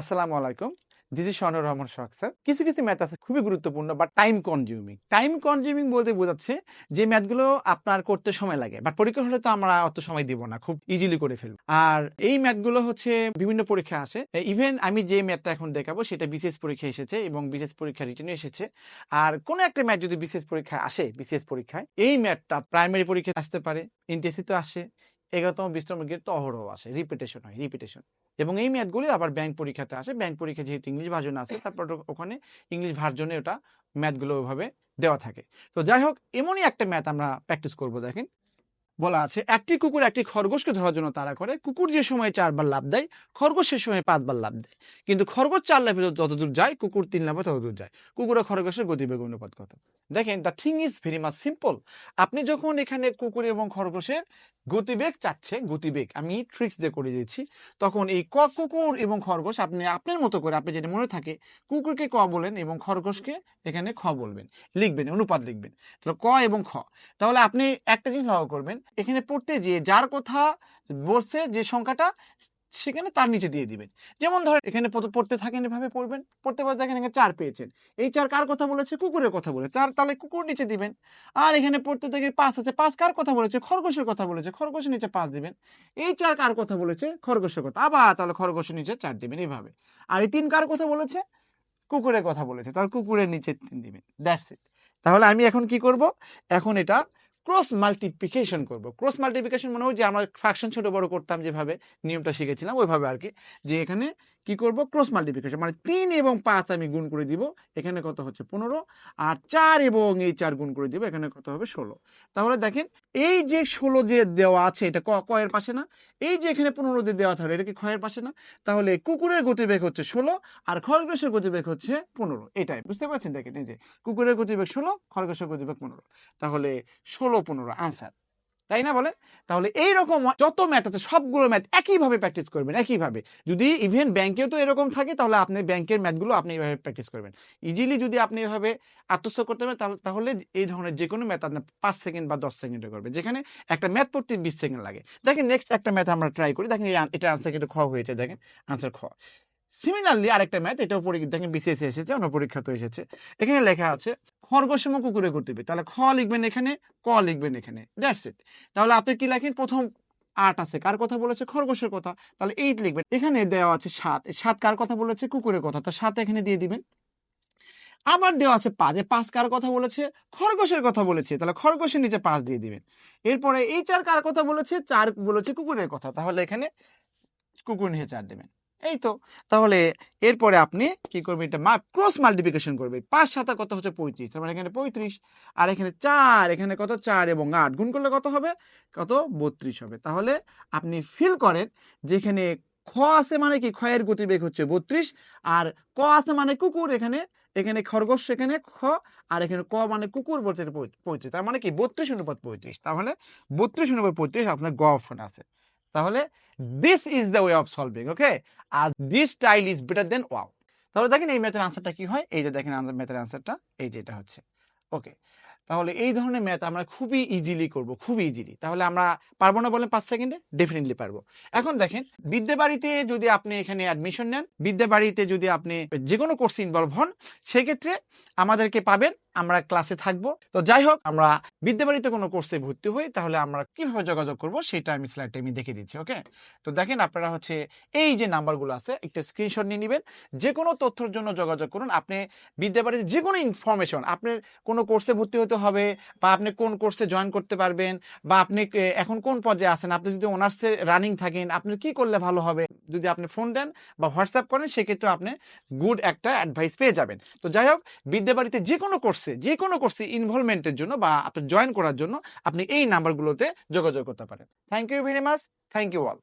আসসালামু আলাইকুম। This is Rahman Sohag sir কিছু কিছু ম্যাথ আছে, খুবই গুরুত্বপূর্ণ বা টাইম কনজিউমিং টাইম কনজিউমিং বলতে বোঝাচ্ছে যে ম্যাথগুলো আপনার করতে সময় লাগে বাট পরীক্ষা হলে তো আমরা অত সময় দিব না, খুব ইজিলি করে ফেলব। আর এই ম্যাথগুলো হচ্ছে বিভিন্ন পরীক্ষা আসে। ইভেন আমি যে ম্যাথটা এখন দেখাবো, সেটা বিশেষ পরীক্ষা এসেছে এবং বিশেষ পরীক্ষা রিটার্নে এসেছে। আর কোনো একটা ম্যাথ যদি বিশেষ পরীক্ষায় আসে বিশেষ পরীক্ষায়, এই ম্যাথটা প্রাইমারি পরীক্ষায় আসতে পারে ইন্টেসি তো আসে এগারোতম, বিশতম গ্রেড তো অহরহ আসে রিপিটেশন হয় রিপিটেশন এবং এই ম্যাথগুলি আবার ব্যাংক পরীক্ষাতে আসে। ব্যাংক পরীক্ষা যেহেতু ইংলিশ ভার্জন আছে, তারপর ওখানে ইংলিশ ভার্জনে ওটা ম্যাথগুলো ওইভাবে দেওয়া থাকে। তো যাই হোক, এমনই একটা ম্যাথ আমরা প্র্যাকটিস করব, দেখেন। বলা আছে, একটি কুকুর একটি খরগোশকে ধরার জন্য তাড়া করে। কুকুর যে সময় চারবার লাভ দেয়, খরগোশ সে সময় পাঁচবার লাভ দেয়। কিন্তু খরগোশ চার লাভে যতদূর যায়, কুকুর তিন লাভে ততদূর যায়। কুকুর ও খরগোশের গতিবেগ অনুপাত কত? দেখেন the thing is very much simple আপনি যখন এখানে কুকুর এবং খরগোশের গতিবেগ চাচ্ছে, গতিবেগ, আমি ট্রিক্স দিয়ে করে দিয়েছি, তখন এই ক কুকুর এবং খরগোশ আপনি আপনার মতো করে, আপনি যেটা মনে থাকে, কুকুরকে ক বলেন এবং খরগোশকে এখানে খ বলবেন, লিখবেন, অনুপাত লিখবেন। তাহলে ক এবং খ। তাহলে আপনি একটা জিনিস লক্ষ্য করবেন এখানে পড়তে যে যার কথা বলছে যে সংখ্যাটা, সেখানে তার নিচে দিয়ে দিবেন। যেমন ধরেন, এখানে পড়তে- থাকেন এভাবে পড়বেন, পড়তে পড়তে দেখেন এখানে চার পেয়েছেন। এই চার কার কথা বলেছে? কুকুরের কথা বলে চার তাহলে কুকুর নিচে দিবেন। আর এখানে পড়তে থেকে পাঁচ আছে। পাঁচ কার কথা বলেছে? খরগোশের কথা বলেছে। খরগোশের নিচে পাঁচ দিবেন। এই চার কার কথা বলেছে? খরগোশের কথা। আবার তাহলে খরগোশের নিচে চার দিবেন এইভাবে আর এই তিন কার কথা বলেছে? কুকুরের কথা বলেছে। তাহলে কুকুরের নিচে দিবেন। দ্যাটস ইট তাহলে আমি এখন কি করব? এখন এটা ক্রস মাল্টিপ্লিকেশন করব। ক্রস মাল্টিপ্লিকেশন মনে হয় যে আমরা ফ্র্যাকশন ছোট বড় করতাম যেভাবে নিয়মটা শিখেছিলাম, ওইভাবে আর কি যে এখানে কি করব? ক্রস মাল্টিপ্লিকেশন মানে তিন এবং পাঁচ আমি গুণ করে দিব, এখানে কত হচ্ছে? পনেরো। আর চার এবং এই চার গুণ করে দিব, এখানে কত হবে? ষোলো। তাহলে দেখেন, এই যে ষোলো যে দেওয়া আছে, এটা ক, কয়ের পাশে না? এই যে এখানে পনেরো দিয়ে দেওয়া থাকে এটা কি ক্ষয়ের পাশে না? তাহলে কুকুরের গতিবেগ হচ্ছে ষোলো, আর খরগোশের গতিবেগ হচ্ছে পনেরো। এটাই, বুঝতে পারছেন? দেখেন এই যে, কুকুরের গতিবেগ ষোলো, খরগোশের গতিবেগ পনেরো। তাহলে ষোলো পনেরো আনসার তাই না বলেন তাহলে এই রকম যত ম্যাথ আছে, সবগুলো ম্যাথ একইভাবে প্র্যাকটিস করবেন, একইভাবে। যদি ইভেন ব্যাংকেও তো এরকম থাকে, তাহলে আপনি ব্যাংকের ম্যাথগুলো আপনি এইভাবে প্র্যাকটিস করবেন। ইজিলি যদি আপনি এভাবে আত্মস্থ করতে পারেন, তাহলে- তাহলে এই ধরনের যে কোনো ম্যাথ আপনার পাঁচ সেকেন্ড বা দশ সেকেন্ডে করবে যেখানে একটা ম্যাথ পড়তে বিশ সেকেন্ড লাগে। দেখেন নেক্সট একটা ম্যাথ আমরা ট্রাই করি। দেখেন এটা আনসার কিন্তু খ হয়েছে, দেখেন। আনসার খ। সিমিলারলি আরেকটা ম্যাথ এটাও পরীক্ষা দেখেন বিসিএস এসেছে, অন্য পরীক্ষা তো এসেছে। এখানে লেখা আছে খরগোশ এবং কুকুরে করতে হবে। তাহলে খ লিখবেন এখানে, ক লিখবেন এখানে। দ্যাটস ইট তাহলে আপনি কি লেখেন? প্রথম আট আছে। কার কথা বলেছে? খরগোশের কথা। তাহলে এইট লিখবেন। এখানে দেওয়া আছে সাত। সাত কার কথা বলেছে? কুকুরের কথা। তা সাত এখানে দিয়ে দিবেন। আবার দেওয়া আছে পাঁচ। পাঁচ কার কথা বলেছে? খরগোশের কথা বলেছে। তাহলে খরগোশের নিচে পাঁচ দিয়ে দিবেন। এরপরে এই চার কার কথা বলেছে? চার বলেছে কুকুরের কথা। তাহলে এখানে কুকুর নিচে চার দেবেন। এই তো, তাহলে এরপরে আপনি কি করবেন? এটা মা ক্রস মাল্টিপ্লিকেশন করবে পাঁচ সাতা কত হচ্ছে? পঁয়ত্রিশ। তার মানে এখানে পঁয়ত্রিশ, আর এখানে চার, এখানে কত? চার এবং আট। গুণ করলে কত হবে? কত? বত্রিশ হবে। তাহলে আপনি ফিল করেন, যেখানে খ আছে মানে কি? ক্ষয়ের গতিবেগ হচ্ছে বত্রিশ, আর ক আছে মানে কুকুর এখানে। এখানে খরগোশ, এখানে খ, আর এখানে ক মানে কুকুর বলছে পঁয়ত্রিশ। তার মানে কি? বত্রিশ অনুপাত পঁয়ত্রিশ। তাহলে বত্রিশ অনুপাত পঁয়ত্রিশ, আপনার গ অপশন আছে। তাহলে this is the way of solving okay R this style is better than wow তাহলে দেখেন এই ম্যাথের আনসারটা কি হয়? এই যে দেখেন ম্যাথের আনসারটা এই যে এটা হচ্ছে ওকে তাহলে এই ধরনের ম্যাথ আমরা খুবই ইজিলি করব খুবই ইজিলি তাহলে আমরা পারব না বলেন পাঁচ সেকেন্ডে? ডেফিনেটলি পারব। এখন দেখেন, বিদ্যাবাড়িতে যদি আপনি এখানে অ্যাডমিশন নেন, বিদ্যাবাড়িতে যদি আপনি যে কোনো কোর্সে ইনভলভ হন, সেক্ষেত্রে আমাদেরকে পাবেন আমরা ক্লাসে থাকব। তো যাই হোক আমরা বিদ্যাবাড়িতে কোনো কোর্সে ভর্তি হই, তাহলে আমরা কীভাবে যোগাযোগ করব সেটা আমি স্লাইডে আমি দেখে দিচ্ছি ওকে তো দেখেন আপনারা হচ্ছে এই যে নাম্বারগুলো আছে, একটা স্ক্রিনশট নিয়ে নেবেন। যে কোনো তথ্যের জন্য যোগাযোগ করুন। আপনি বিদ্যাবাড়িতে যে কোনো ইনফরমেশন আপনার কোনো কোর্সে ভর্তি হতে হবে বা আপনি কোন কোর্সে জয়েন করতে পারবেন বা আপনি এখন কোন পর্যায়ে আছেন, আপনি যদি অনার্সে রানিং থাকেন, আপনি কি করলে ভালো হবে? যদি আপনি ফোন দেন বা হোয়াটসঅ্যাপ করেন, সেক্ষেত্রে আপনি গুড একটা অ্যাডভাইস পেয়ে যাবেন। তো যাই হোক বিদ্যাবাড়িতে যে কোনো কোর্সে যে কোনো কোর্সে ইনভলভমেন্টের জন্য বা আপনি জয়েন করার জন্য আপনি এই নাম্বারগুলোতে যোগাযোগ করতে পারেন। Thank you very much thank you all